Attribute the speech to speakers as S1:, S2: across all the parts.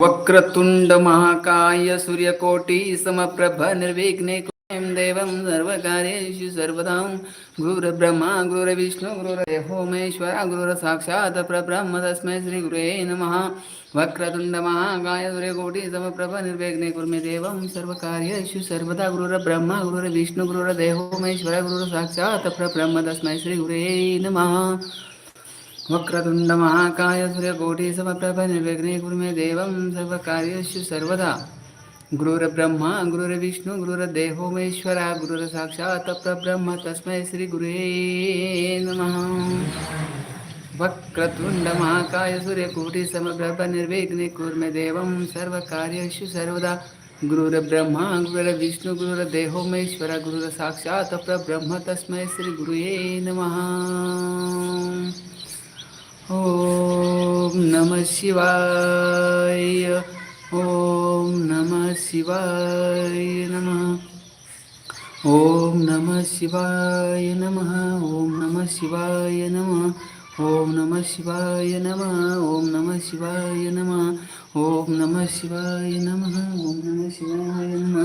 S1: वक्रतुंड महाकाय सूर्यकोटी समप्रभ निर्विघ्ने देवं सर्वकार्येषु सर्वदा। गुरुर्ब्रह्मा गुरुर्विष्णु गुरुर्देवो महेश्वरा गुरुर्साक्षात् परब्रह्म तस्मै श्रीगुरे नमः। वक्रतुंड महाकाय समप्रभ निर्विघ्ने कुर्मे देवं सर्वकार्येषु सर्वदा। गुरुर्ब्रह्मा गुरुर्विष्णु गुरुर्देवो महेश्वरा गुरुर्साक्षात् परब्रह्म तस्मै श्रीगुरे नमः। वक्रतुण्डमहाकाय सूर्यकोटिसमप्रभ समप्रभ निर्विघ्ने कुर्मे देवं सर्वकार्येषु सर्वदा। गुरुर्ब्रह्मा गुरुर्विष्णु गुरुर्देवो महेश्वरा गुरुर्साक्षात् परब्रह्म तस्मै श्रीगुरुवे नमः. वक्रतुंड महाकाय सूर्यकोटी समप्रभ निर्विघ्ने कुर्मे देवं सर्वकार्येषु सर्वदा. गुरुर्ब्रह्मा गुरुर्विष्णु गुरुर्देवो महेश्वरा गुरुर्साक्षात् परब्रह्म तस्मै श्रीगुरुवे नमः. ॐ नमः शिवाय. ॐ नमः शिवाय नमः ॐ नमः शिवाय नमः ॐ नमः शिवाय नमः ॐ नमः शिवाय नमः ॐ नमः शिवाय नमः ॐ नमः शिवाय नमः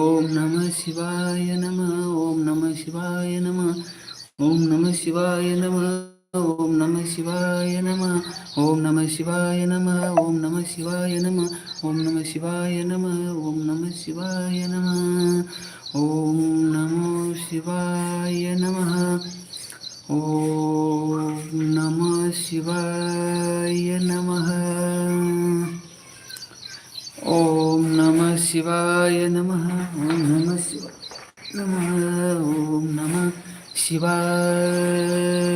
S1: ॐ नमः शिवाय नमः ॐ नमः शिवाय नमः ॐ नमः शिवाय नमः ఓం నమ శివాయ నమ ఓం నమ శివాయ నమ ఓం నమ శివాయ నమ ఓం నమ శివాయ నమ ఓం నమ శివాయ నమ ఓం నమో శివాయ నమ ఓం నమ శివాయ నమ ఓం నమ శివాయ నమ ఓం నమ శివ నమ ఓం నమ శివాయ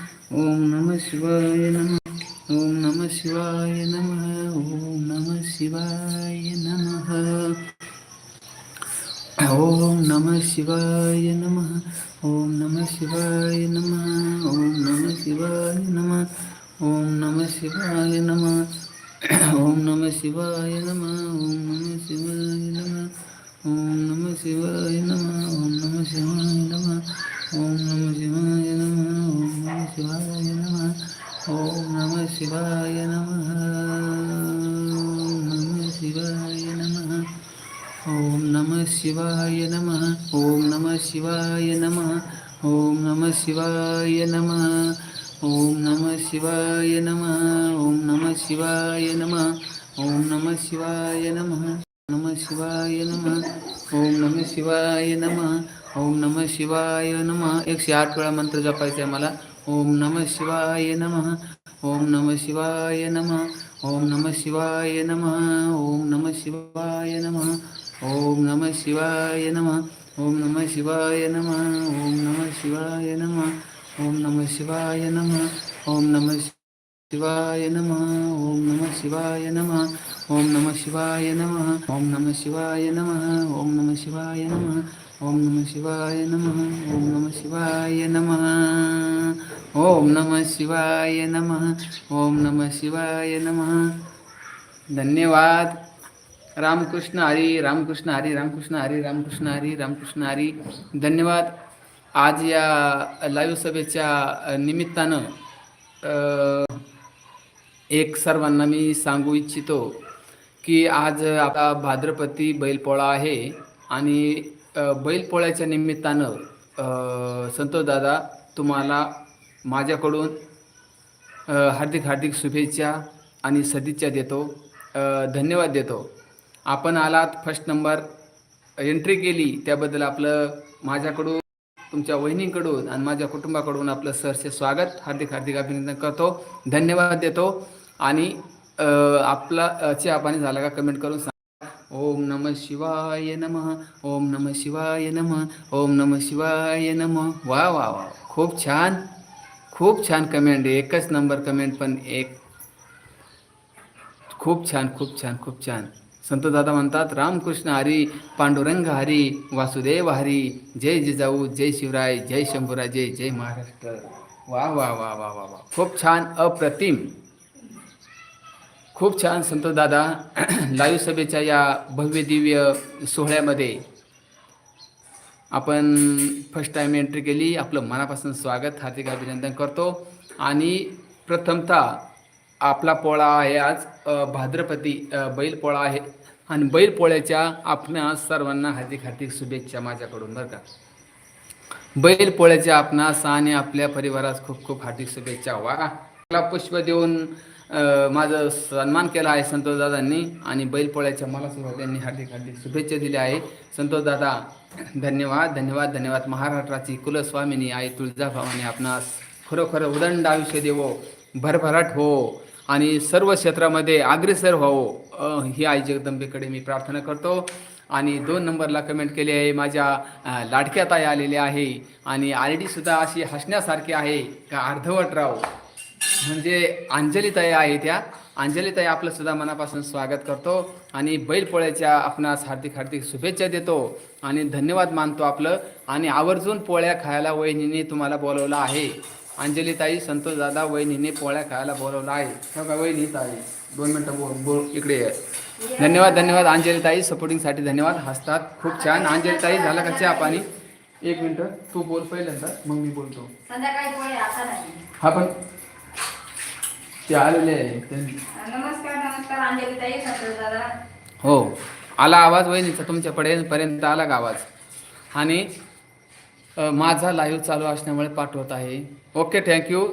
S1: ॐ नमः शिवाय नमः ॐ नमः शिवाय नमः ॐ नमः शिवाय नमः ॐ नमः शिवाय नमः ॐ नमः शिवाय नमः ॐ नमः शिवाय नमः ॐ नमः शिवाय नमः ॐ नमः शिवाय नमः ॐ नमः शिवाय नम ॐ नमः शिवाय नमः शिवाय नमः ॐ नमः शिवाय नमः ॐ नमः शिवाय नमः ॐ नमः शिवाय नमः ॐ नमः शिवाय नमः ॐ नमः शिवाय नमः नमः शिवाय नमः ॐ नमः शिवाय नमः ॐ नमः शिवाय नमः एकशे आठ वेळा मंत्र जपायचा आहे मला ॐ नमः शिवाय नमः ॐ नमः शिवाय नमः ॐ नमः शिवाय नमः ॐ नमः शिवाय नमः ॐ नमः शिवाय नमः ॐ नमः शिवाय नमः ॐ नमः शिवाय नमः ॐ नमः शिवाय नमः ॐ नमः शिवाय नमः ॐ नमः शिवाय नमः ॐ नमः शिवाय नमः ॐ नमः शिवाय नमः ॐ नमः शिवाय नमः ॐ नमः शिवाय नमः ॐ नमः शिवाय नमः ॐ नमः शिवाय नमः ॐ नमः शिवाय नमः धन्यवाद रामकृष्ण हरी रामकृष्ण हरी रामकृष्ण हरी रामकृष्ण हरी रामकृष्ण हरी. धन्यवाद. आज या लाईव्ह सभेच्या निमित्तानं एक सर्वांना मी सांगू इच्छितो की आज आता भाद्रपती बैलपोळा आहे आणि बैलपोळ्याच्या निमित्तानं संतोष दादा तुम्हाला माझ्याकडून हार्दिक हार्दिक शुभेच्छा आणि सदिच्छा देतो. धन्यवाद देतो. आपण आलात फर्स्ट नंबर एंट्री केली त्याबद्दल आपलं माझ्याकडून तुमच्या वहिनीकडून आणि माझ्या कुटुंबाकडून आपलं सरचे स्वागत हार्दिक हार्दिक अभिनंदन करतो. धन्यवाद देतो. आणि आपला चे चहा झाला का कमेंट करून सांगा. ओम नम शिवाय नमः ओम नम शिवाय नमः ओम नम शिवाय नमः. वा वा वा खूप छान खूप छान कमेंट एकच नंबर कमेंट पण एक. खूप छान खूप छान खूप छान. संत दादा म्हणतात रामकृष्ण हरी पांडुरंग हरी वासुदेव हरी जय जिजाऊ जय शिवराय जय शंभूराजे जय महाराष्ट्र. वा वा वा वा वा वा. खूप छान अप्रतिम. खूप छान संत दादा लाईव्ह सभेच्या या भव्य दिव्य सोहळ्यामध्ये आपण फर्स्ट टाईम एंट्री केली. आपलं मनापासून स्वागत. हार्दिक अभिनंदन करतो. आणि प्रथमतः आपला पोळा आहे आज भाद्रपती बैल पोळा बैलपोळा आहे. आणि बैलपोळ्याच्या आपणा सर्वांना हार्दिक हार्दिक शुभेच्छा माझ्याकडून बरं का? बैलपोळ्याच्या आपणास आणि आपल्या परिवारास खूप खूप हार्दिक शुभेच्छा. वा! मला पुष्प देऊन माझं सन्मान केला आहे संतोष दादांनी आणि बैलपोळ्याच्या मला सुद्धा त्यांनी हार्दिक हार्दिक शुभेच्छा दिल्या आहे. संतोष दादा धन्यवाद धन्यवाद धन्यवाद. महाराष्ट्राची कुलस्वामिनी आई तुळजाभावानी आपणास खरोखर उदंड आयुष्य देवो भरभराट हो. आणि सर्व क्षेत्रामध्ये अग्रेसर व्हावो ही आई जगदंबेकडे मी प्रार्थना करतो. आणि दोन नंबरला कमेंट केली आहे माझ्या लाडक्या ताई आलेल्या आहे. आणि आय डीसुद्धा अशी हसण्यासारखी आहे का अर्धवट राव? म्हणजे अंजलीताई आहे त्या. अंजलीताई आपलं सुद्धा मनापासून स्वागत करतो. आणि बैलपोळ्याच्या आपणास हार्दिक हार्दिक शुभेच्छा देतो. आणि धन्यवाद मानतो आपलं. आणि आवर्जून पोळ्या खायला वहिनीने तुम्हाला बोलवलं आहे. अंजलीताई संतोष दादा वहिनीने पोळ्या खायला बोलवलं आहे. का वहिनी ताई. दोन मिनटं बोल बोल इकडे ये. धन्यवाद धन्यवाद अंजलीताई. सपोर्टिंगसाठी धन्यवाद. हसतात. खूप छान. अंजलीताई झाला का चहा पाणी? एक मिनटं. तू बोल पहिल्यांदा मग मी बोलतो. हा पण ते आलेले आहे. हो. आला आवाज वहिनीचा. तुमच्या पर्यंत आला का आवाज? आणि माझा लाईव्ह चालू असल्यामुळे पाठवत आहे. ओके थँक्यू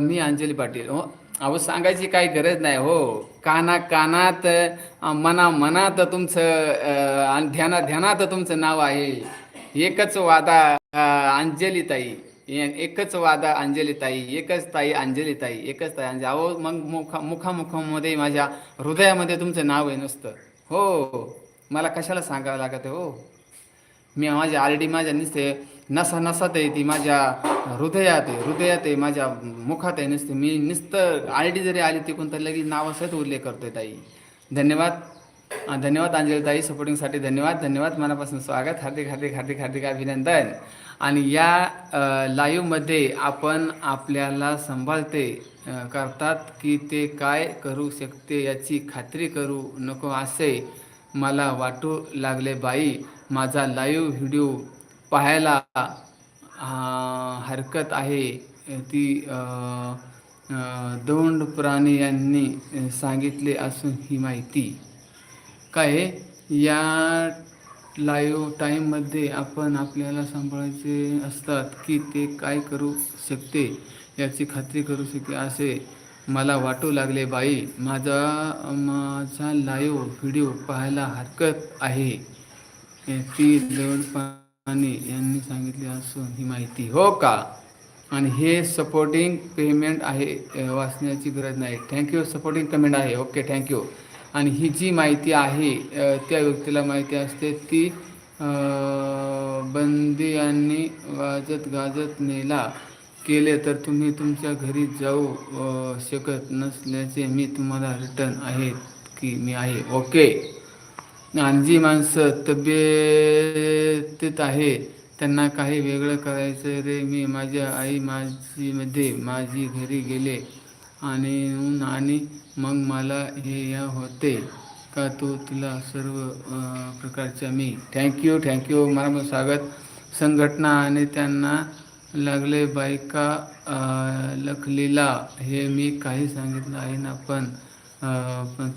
S1: मी अंजली पाटील. हो अहो सांगायची काही गरज नाही. हो काना कानात मना मनात तुमचं आणि ध्यानात ध्यानात तुमचं नाव आहे. एकच वादा अंजली अंजलीताई. एकच वादा अंजलीताई. एकच ताई अंजलीताई. एकच ताई अंजली. अहो मग मुखा मुखामुखामध्ये माझ्या हृदयामध्ये तुमचं नाव आहे नुसतं. हो मला कशाला सांगावं लागत आहे हो? मी माझ्या ऑलरेडी माझ्या नुसते नसा नसात आहे ती माझ्या हृदयात आहे हृदयात आहे माझ्या मुखात आहे नुसते. मी नुसतं ऑलरेडी जरी आली तिकून तर लगेच नावासहित उल्लेख करतोय ताई. धन्यवाद. धन्यवाद अंजली ताई सपोर्टिंगसाठी धन्यवाद. धन्यवाद. मनापासून स्वागत. हार्दिक हार्दिक हार्दिक हार्दिक अभिनंदन. आणि या लाईव्हमध्ये आपण आपल्याला सांभाळते करतात की ते काय करू शकते याची खात्री करू नको असे मला वाटू लागले बाई. माझा लाईव्ह व्हिडिओ पाहायला हरकत आहे. ती दौंड प्राणी यांनी सांगितले असून ही माहिती. काय या लाईव्ह टाईममध्ये आपण आपल्याला सांभाळायचे असतात की ते काय करू शकते याची खात्री करू शकते असे मला वाटू लागले. बाई माझा माझा लाईव्ह व्हिडिओ पाहायला हरकत आहे. ती पाणी यांनी सांगितले असून ही माहिती. हो का? आणि हे सपोर्टिंग पेमेंट आहे वाचण्याची गरज नाही. थँक्यू सपोर्टिंग पेमेंट आहे. ओके थँक्यू आणि ही जी माहिती आहे त्या व्यक्तीला माहिती असते ती बंदी यांनी वाजत गाजत नेला. केले तर तुम्ही तुमच्या घरी जाऊ शकत नसल्याचे मी तुम्हाला रिटर्न आहेत की मी आहे. ओके जी माणसं तब्येतीत आहे. त्यांना काही वेगळं करायचं रे. मी माझ्या आई माझीमध्ये माझी घरी गेले आणि आणि मग मला हे या होते का तो तुला सर्व प्रकारच्या मी. थँक्यू थँक्यू मला स्वागत. संघटना आणि त्यांना लागले बायका लखलीला हे मी काही सांगितलं आहे ना पण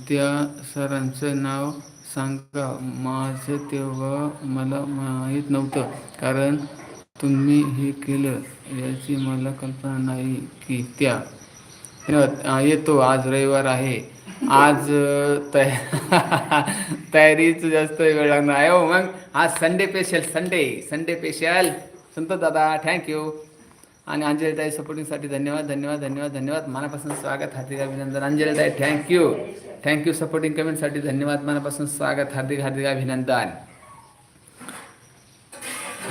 S1: त्या सरांचं नाव सांगा माझं तेव्हा मला माहीत नव्हतं कारण तुम्ही हे केलं याची मला कल्पना नाही की त्या येतो आज रविवार आहे. आज तया तयारीच जास्त वेळ लागणार आहे. हो मग आज Sunday special Sunday Sunday special संत दादा थँक्यू आणि अंजलीताई सपोर्टिंगसाठी धन्यवाद धन्यवाद धन्यवाद धन्यवाद. मनापासून स्वागत हार्दिक अभिनंदन. Anjalitai thank you thank you supporting कमेंटसाठी धन्यवाद. मनापासून स्वागत. हार्दिक हार्दिक अभिनंदन.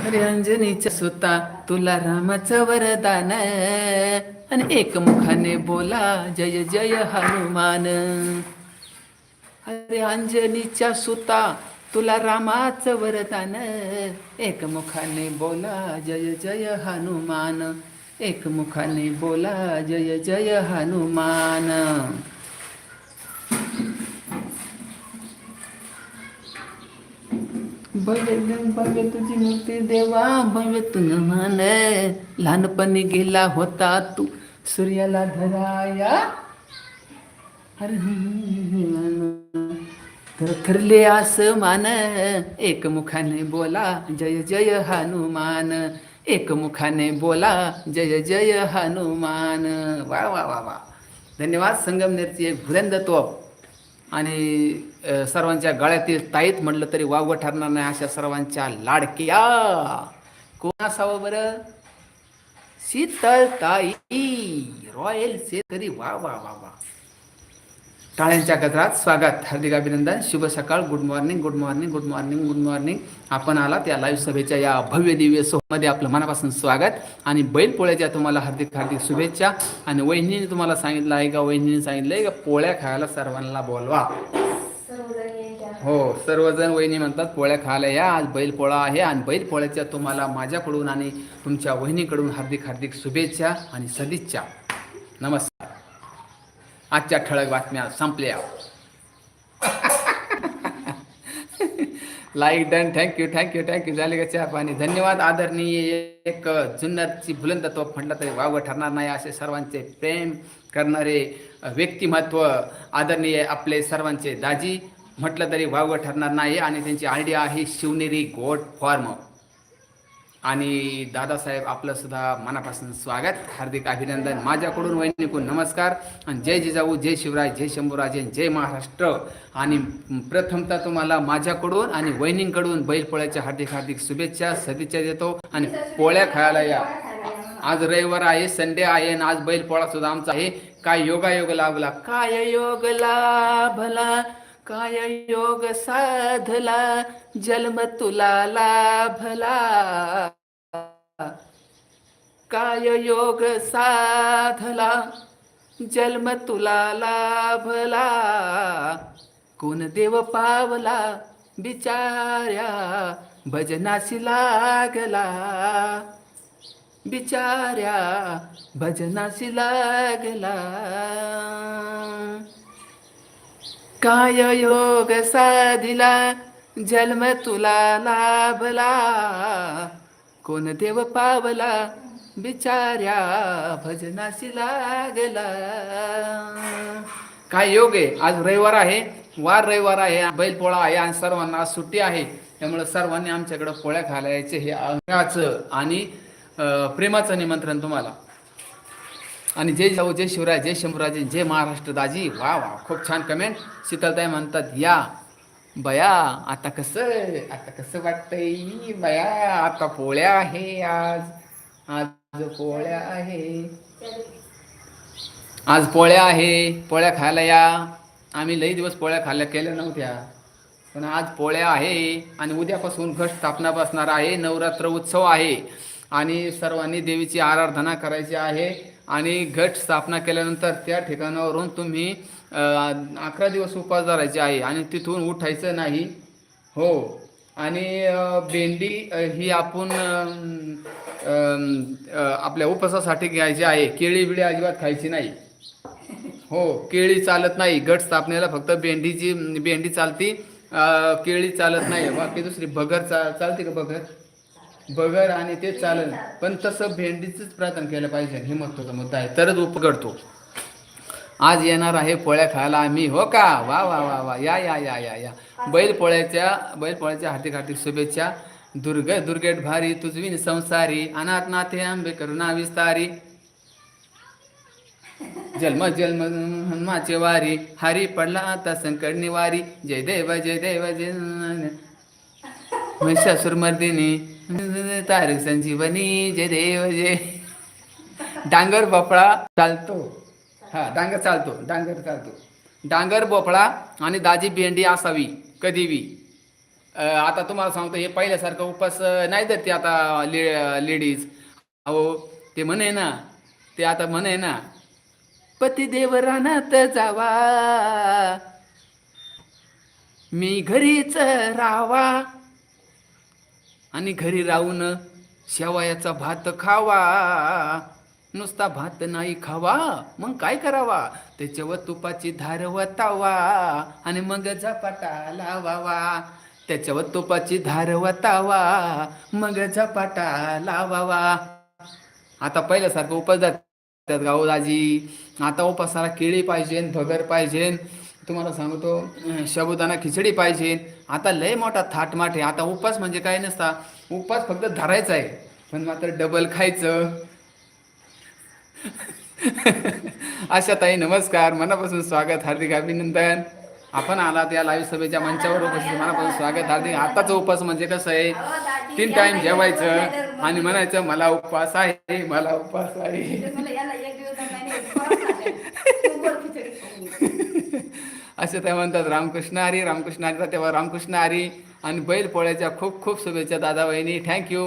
S1: रंजनीच्या अंजनीच्या सुता तुला रामाचं वरदान. आणि एकमुखाने बोला जय जय हनुमान. अरे अंजनीच्या सुता तुला रामाचं वरदान. एकमुखाने बोला जय जय हनुमान. एकमुखाने बोला जय जय हनुमान. भव्य भव्य तुझी मूर्ती देवा भव्य तुन मान लहानपणी गेला होता तू सूर्याला धराया. अरे तर थरले आसमान एकमुखाने बोला जय जय हनुमान. एकमुखाने बोला जय जय हनुमान. वा वा वा वा. धन्यवाद संगमनेरची एक तोप आणि सर्वांच्या गळ्यातील ताईत म्हटलं तरी वावगं ठरणार नाही अशा सर्वांच्या लाडक्या. कोण असावं बरं? शीतल ताई रॉयल शेतकरी. वा वा वा वा. टाळ्यांच्या गजरात स्वागत हार्दिक अभिनंदन शुभ सकाळ good morning good morning good morning good morning. आपण आलात या लाईव्ह सभेच्या या भव्य दिव्य सोहमध्ये आपलं मनापासून स्वागत आणि बैलपोळ्याच्या तुम्हाला हार्दिक हार्दिक शुभेच्छा. आणि वहिनीने तुम्हाला सांगितलं आहे का? वहिनीने सांगितलं आहे का? पोळ्या खायला सर्वांना बोलवा. हो सर्वजण वहिनी म्हणतात पोळ्या खायला या आज बैलपोळा आहे आणि बैलपोळ्याच्या तुम्हाला माझ्याकडून आणि तुमच्या वहिनीकडून हार्दिक हार्दिक शुभेच्छा आणि सदिच्छा. नमस्कार. आजच्या ठळक बातम्या संपल्या. Like done thank you thank you thank you झाले का पाणी? धन्यवाद आदरणीय एक जुन्नरची बुलंद तोफ म्हटलं तरी वावं ठरणार नाही असे सर्वांचे प्रेम करणारे व्यक्तिमत्व आदरणीय आपले सर्वांचे दाजी म्हटलं तरी वावं ठरणार नाही आणि त्यांची आयडिया आहे शिवनेरी गोट फॉर्म आणि दादासाहेब आपलं सुद्धा मनापासून स्वागत. हार्दिक अभिनंदन माझ्याकडून वैनिकून नमस्कार. आणि जय जिजाऊ जय शिवराय जय शंभूराजे जय महाराष्ट्र. आणि प्रथमतः तुम्हाला माझ्याकडून आणि वहिनींकडून बैलपोळ्याच्या हार्दिक हार्दिक शुभेच्छा सदिच्छा देतो. आणि पोळ्या खायला या. आज रविवार आहे संडे आहे आणि आज बैलपोळा सुद्धा आमचा आहे. काय योगायोग लाभला? काय योग लाभला? काय योग साधला जन्म तुला लाभला? काय योग साधला जन्म तुला लाभला? कोण देव पावला बिचाऱ्या भजनाशी लागला? बिचाऱ्या भजनाशी लागला? काय योग साधिला जन्म तुला लाभला. कोण देव पावला बिचाऱ्या भजनाशी लागला. काय योग आहे? आज रविवार आहे. वार रविवार आहे. बैलपोळा आहे आणि सर्वांना आज सुट्टी आहे. त्यामुळे सर्वांनी आमच्याकडे पोळ्या खायला यायचे हे अंगाचं आणि प्रेमाचं निमंत्रण तुम्हाला. आणि जय जाऊ जय शिवराय जय शंभूराजे जय महाराष्ट्र दाजी. वा वा खूप छान कमेंट शीतलताई म्हणतात या बया आता कसं आता कसं वाटतंय? बया आता पोळ्या आहे आज. आज पोळ्या आहे. आज पोळ्या आहे पोळ्या खायला या. आम्ही लई दिवस पोळ्या खाल्ल्या केल्या नव्हत्या. पण आज पोळ्या आहे आणि उद्यापासून घट स्थापना बसणार आहे. नवरात्र उत्सव आहे आणि सर्वांनी देवीची आराधना करायची आहे. आणि घट स्थापना केल्यानंतर त्या ठिकाणावरून तुम्ही अकरा दिवस उपवास धरायचे आहे आणि तिथून उठायचं नाही. हो. आणि भेंडी ही आपण आपल्या उपवासासाठी घ्यायची आहे. केळी बिळी अजिबात खायची नाही. हो. केळी चालत नाही. गट स्थापनेला फक्त भेंडीची भेंडी चालती केळी चालत नाही. बाकी दुसरी भगर चा चालते का भगर? बगर आणि ते चालेल. पण तसं भेंडीचंच प्रार्थना केलं पाहिजे हे महत्त्वाचा मुद्दा आहे. तरच उपकडतो आज येणार आहे पोळ्या खायला आम्ही. हो का? वा वा वा वा. या या या या या. बैल पोळ्याच्या बैल पोळ्याच्या हार्दिक हार्दिक शुभेच्छा. दुर्ग दुर्गेट भारी तुझविन संसारी. अनाथ नाथे आंबे करुणा विस्तारी जन्म जन्म हनुमाचे वारी. हरी पडला आता संकट निवारी जय देव जय देव जय महिषासुर मर्दिनी तारक संजीवनी जय देव जे डांगर भोपळा चालतो. हा डांगर चालतो डांगर चालतो. डांगर भोपळा आणि दाजी भेंडी असावी कधी बी आता तुम्हाला सांगतो हे पहिल्यासारखं उपास नाही देत ते आता ले लेडीज. अहो ते म्हणे ना ते आता म्हणे ना पतिदेव रानात जावा. मी घरीच राहावा. आणि घरी राहून शेवयाचा भात खावा. नुसता भात नाही खावा. मग काय करावा? त्याच्यावर तुपाची धार वतावा. आणि मग झपाटा लावावा. त्याच्यावर तुपाची धार वतावा. मग झपाटा लावावा. आता पहिल्यासारखं उपास जातात गाऊ हो दाजी? आता उपासाला केळी पाहिजे भगर पाहिजे तुम्हाला सांगतो साबुदाणा खिचडी पाहिजे. आता लय मोठा थाटमाट आहे. आता उपास म्हणजे काय नसता. उपास फक्त धरायचा आहे. पण मात्र डबल खायचं. अशा ताई नमस्कार. मनापासून स्वागत हार्दिक अभिनंदन. आपण आलात या लाईव्ह सभेच्या मंचावर. उपस्थित मनापासून स्वागत हार्दिक. आताचा उपास म्हणजे कसं आहे? तीन टाइम जेवायचं आणि म्हणायचं मला उपवास आहे मला उपवास आहे. असे ते म्हणतात रामकृष्ण हरी रामकृष्ण हरी. तेव्हा रामकृष्ण हरी आणि बैल पोळ्याच्या खूप खूप शुभेच्छा दादा बहिणी थँक्यू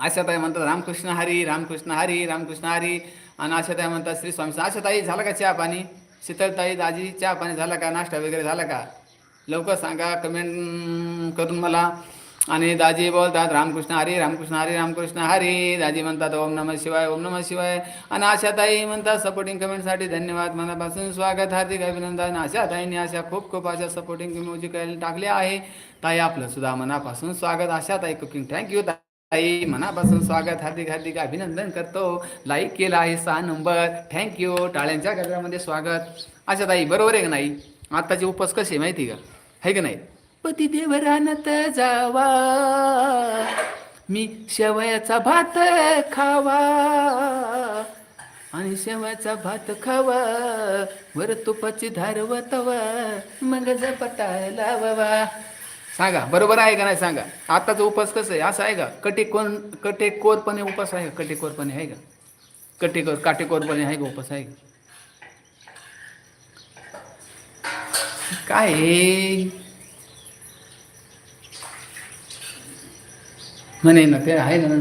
S1: अशा ताई म्हणतात रामकृष्ण हरी रामकृष्ण हरी रामकृष्ण हरी. आणि अशा ताई म्हणतात श्री स्वामी अशा ताई का चहा पाणी? शीतलताई दाजी चहा पाणी झाला का? नाश्ता वगैरे झाला का? लवकर सांगा कमेंट करून मला. आणि दाजी बोलतात रामकृष्ण हरी रामकृष्ण हरी रामकृष्ण हरी. दाजी म्हणतात ओम नमः शिवाय ओम नमः शिवाय. आणि आशा ताई म्हणतात सपोर्टिंग कमेंटसाठी धन्यवाद. मनापासून स्वागत हार्दिक अभिनंदन. आशा ताईंनी अशा खूप खूप अशा सपोर्टिंग इमोजी टाकली आहे. ताई आपलं सुद्धा मनापासून स्वागत. आशा ताई कुकिंग थँक्यू ताई. मनापासून स्वागत हार्दिक हार्दिक अभिनंदन करतो. लाईक केला आहे सहा नंबर थँक्यू टाळ्यांच्या गजरामध्ये स्वागत. आशाताई ताई बरोबर आहे का नाही? आताचे उपवास कसे माहिती का? आहे का नाही? पती देवरानात जावा. मी शेवयाचा भात खावा. आणि शेवयाचा भात खावा. वर तुपाची धार वतवा. मग झपटा लावावा सांगा बरोबर आहे का नाही सांगा? आताचा उपास कसं आहे? असं आहे का? कटेकोर कटेकोरपणे उपास आहे का? कटेकोरपणे आहे का? कटेकोर काटेकोरपणे आहे का? उपास आहे का? काय? म्हणे ना ते आहे ना.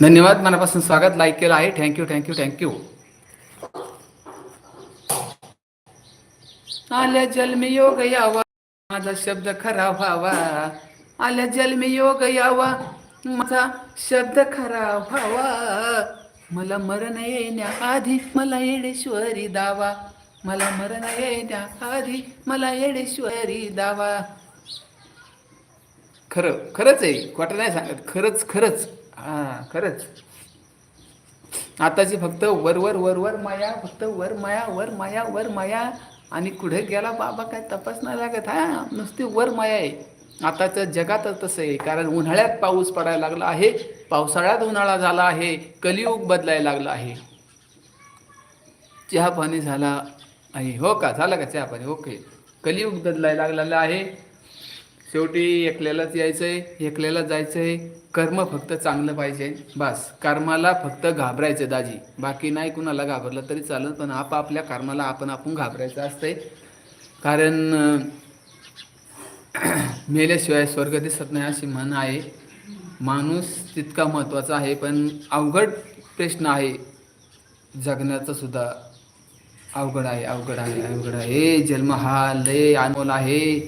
S1: धन्यवाद मनापासून स्वागत. लाईक केलं आहे. थँक्यू थँक्यू थँक्यू आल्या जन्मी योग यावा. माझा शब्द खरा व्हावा. आल्या जन्मी योग यावा. माझा शब्द खरा व्हावा. मला मरण येण्याआधी मला येडेश्वरी दावा. मला मरण येण्याआधी मला येडेश्वरी दावा. खरं खरंच आहे. खोटं नाही सांगत. खरंच खरंच. हा खरंच. आताची फक्त वर वर वर वर माया फक्त वर माया वर माया वर माया. आणि कुठे गेला बाबा काय तपास नाही लागत. हा नुसती वर माया आहे. आताचं जगातच तसं आहे कारण उन्हाळ्यात पाऊस पडायला लागला आहे पावसाळ्यात उन्हाळा झाला आहे कलियुग बदलायला लागला आहे. चहा पाणी झाला आहे. हो का? झालं का चहा पाणी? ओके. कलियुग बदलायला लागलेला आहे. शेवटी एकल्यालाच यायचं आहे एकल्याला जायचं आहे कर्म फक्त चांगलं पाहिजे. बस. कर्माला फक्त घाबरायचं दाजी. बाकी नाही कुणाला घाबरलं तरी चालेल पण आपापल्या कर्माला आपण आपण घाबरायचं असतंय. कारण मेल्याशिवाय स्वर्ग दिसत नाही अशी म्हण आहे. माणूस तितका महत्त्वाचा आहे पण अवघड प्रश्न आहे. जगण्याचा सुद्धा अवघड आहे अवघड आहे अवघड आहे. जन्म हा लय अनमोल आहे.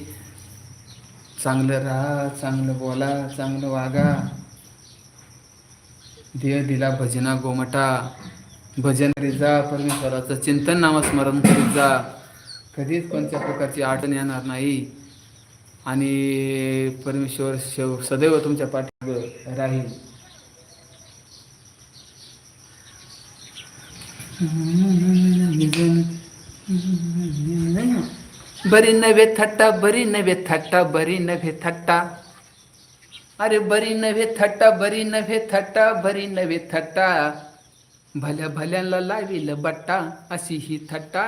S1: चांगलं राहा चांगलं बोला चांगलं वागा. देह दिला भजना गोमटा. भजन करीत जा परमेश्वराचं चिंतन नामस्मरण करीत जा. कधीच कोणत्या प्रकारची अडचण येणार नाही. आणि परमेश्वर शेव सदैव तुमच्या पाठीवर राहील. बरी नव्हे थट्टा बरी नव्हे थट्टा बरी नव्हे थट्टा. अरे बरी नव्हे थट्टा बरी नव्हे थट्टा बरी नव्हे थट्टा. भल्या भल्याला लावील बट्टा अशी ही थट्टा.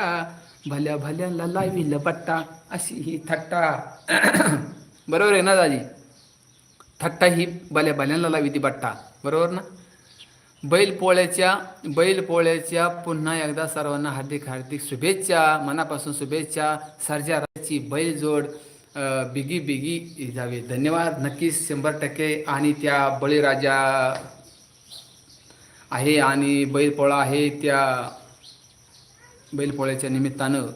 S1: भल्या भल्याला लाविल लपट्टा अशी ही थट्टा. बरोबर आहे ना दाजी? थट्टा ही भल्या भल्यांना लावी ती बट्टा बरोबर ना? बैल पोळ्याच्या बैल पोळ्याच्या पुन्हा एकदा सर्वांना हार्दिक हार्दिक शुभेच्छा मनापासून शुभेच्छा. सर्जाराची बैलजोड बैल जोड बिगी बिगी जावे धन्यवाद. नक्कीच शंभर टक्के. आणि त्या बळीराजा आहे आणि बैलपोळा आहे त्या बैलपोळ्याच्या निमित्तानं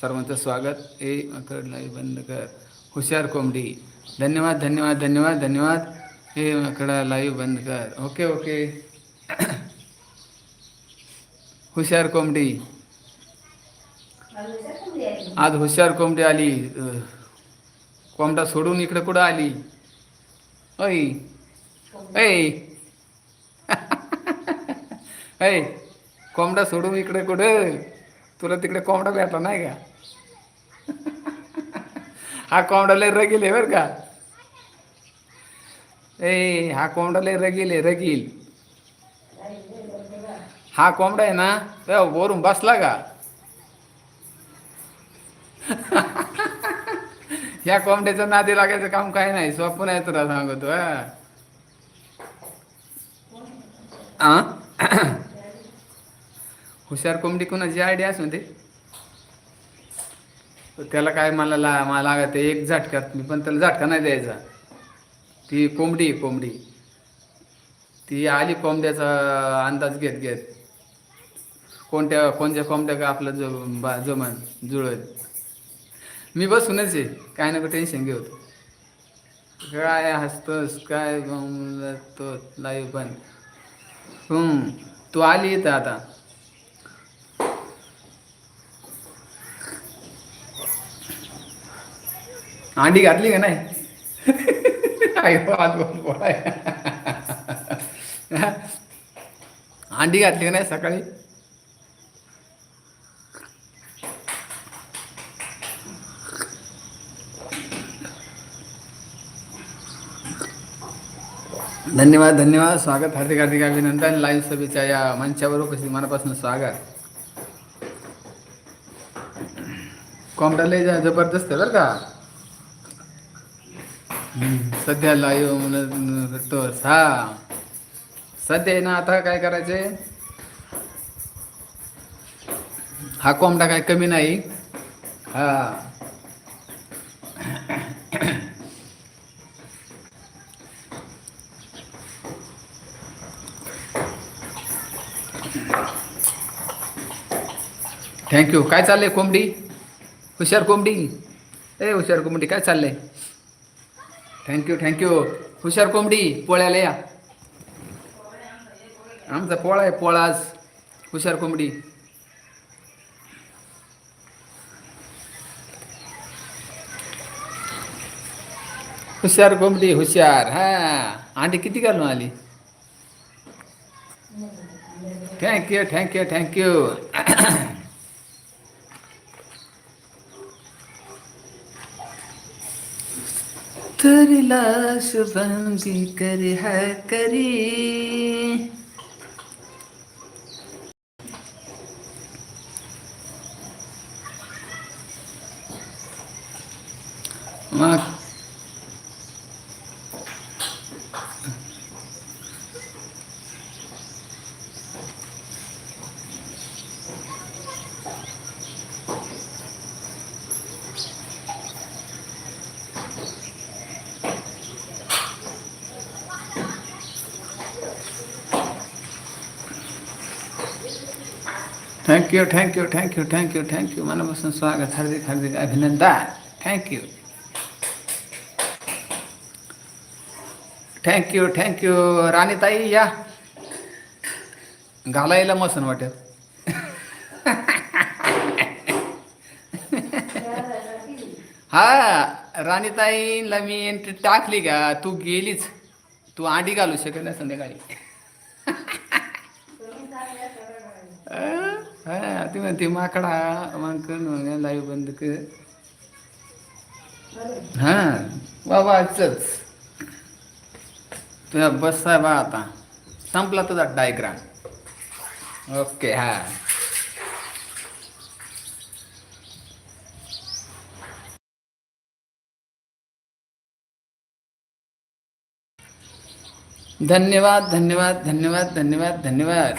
S1: सर्वांचं स्वागत. ए मकर लाईव्ह बंद कर. हुशार कोंबडी. धन्यवाद धन्यवाद धन्यवाद धन्यवाद. हे मकडा लाईव्ह बंद कर. Okay okay. हुशार कोंबडी. आज हुशार कोंबडी आली. कोंबडा सोडून इकडे कुठं आली? ऐ ऐ ऐ कोंबडा सोडून इकडे कुठं? तुला तिकडे कोंबडा भेटला नाही का? हा कोंबडा लय रगील आहे बरं का? ए हा कोंबडा लय रगील आहे रगील. हा कोंबडा आहे ना? तर वरून बसला का? या कोंबड्याचं नादी लागायचं काम काय नाही स्वप्न आहे तुला सांगतो हा. आ? हुशार कोंबडी कोणाची आयडिया असून ते त्याला काय मला ला मला लागत एक झटक्यात मी पण त्याला झटका नाही द्यायचा. ती कोंबडी आहे, कोंबडी. ती आली कोंबड्याचा अंदाज घेत घेत. कोणत्या कोणत्या कोंबड्या का आपलं जो बा जमन जुळत. मी बसूनच आहे काय नको टेन्शन घेऊ. काय हसतोस काय तो लाईव्ह पण. तू आली इथं आता. अंडी घातली का नाही? आई बोलाय अंडी घातली का नाही सकाळी? धन्यवाद धन्यवाद. स्वागत हार्दिक हार्दिक अभिनंदन. लाईव्ह सभेच्या या मंचावर उपस्थित मनापासून स्वागत. कोंबडा लय जा- जबरदस्त आहे बरं का? सध्या लाईव्ह म्हणत करतोस हा. सध्या आहे ना आता काय करायचे हा कोंबडा काय कमी नाही. हा. थँक्यू काय चाललंय कोंबडी? हुशार कोंबडी? ए हुशार कोंबडी काय चाललंय? थँक्यू थँक्यू हुशार कोंबडी पोळ्याला या. आमचा पोळा आहे पोळाच. हुशार कोंबडी. हुशार कोंबडी हुशार. हा अंडी किती घालून आली? Thank you thank you thank you तरीला Shubhangi करी हा करी। Thank you thank you thank you thank you thank you मनापासून स्वागत हार्दिक हार्दिक अभिनंदन थँक्यू थँक्यू थँक्यू राणीताई या घालायला मसन वाटत हा राणीताईला मी एंट्री टाकली का तू गेलीच तू आधी घालू शकत नाही संध्याकाळी हा ती म्हणते माकडा मग कर बंद कर. हा तुझ्या बस आता. संपला तुझा डायग्राम. ओके हा. धन्यवाद धन्यवाद धन्यवाद धन्यवाद धन्यवाद.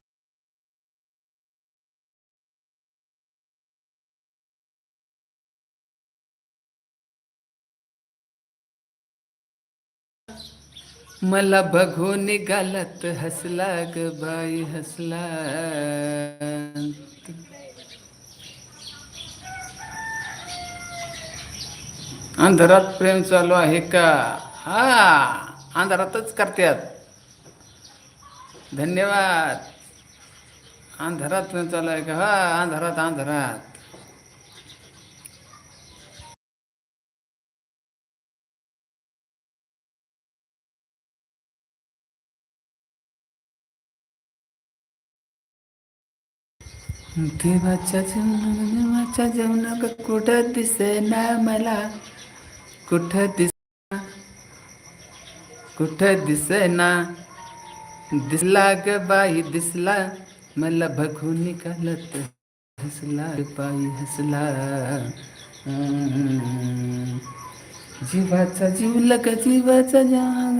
S1: मला बघून निघालत हसला ग बाई हसला अंधारात प्रेम चालू आहे का? हा अंधारातच करतात धन्यवाद. अंधारात प्रेम चालू आहे का? हा अंधारात अंधारात. देवाच्या जेवण देवाच्या जेवण कुठं दिसेना मला? कुठं दिस कुठं दिसेना? दिसला ग बाई दिसला. मला बघून निघालत हसला बाई हसला. जीवाचा जीव लग जीवाचा जाग.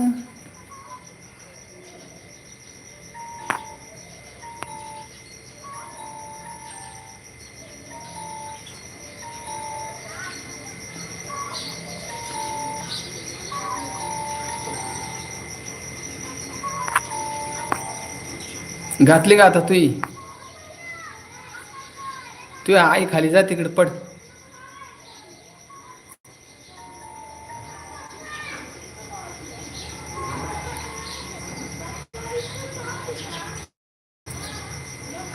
S1: घातली का आता तुई तू आई खाली जा तिकडे पड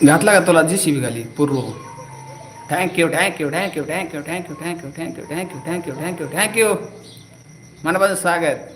S1: घातला का तुला जी शिबी खाली पूर्व thank you thank you thank you thank you thank you thank you thank you thank you thank you thank you thank you मनापासून स्वागत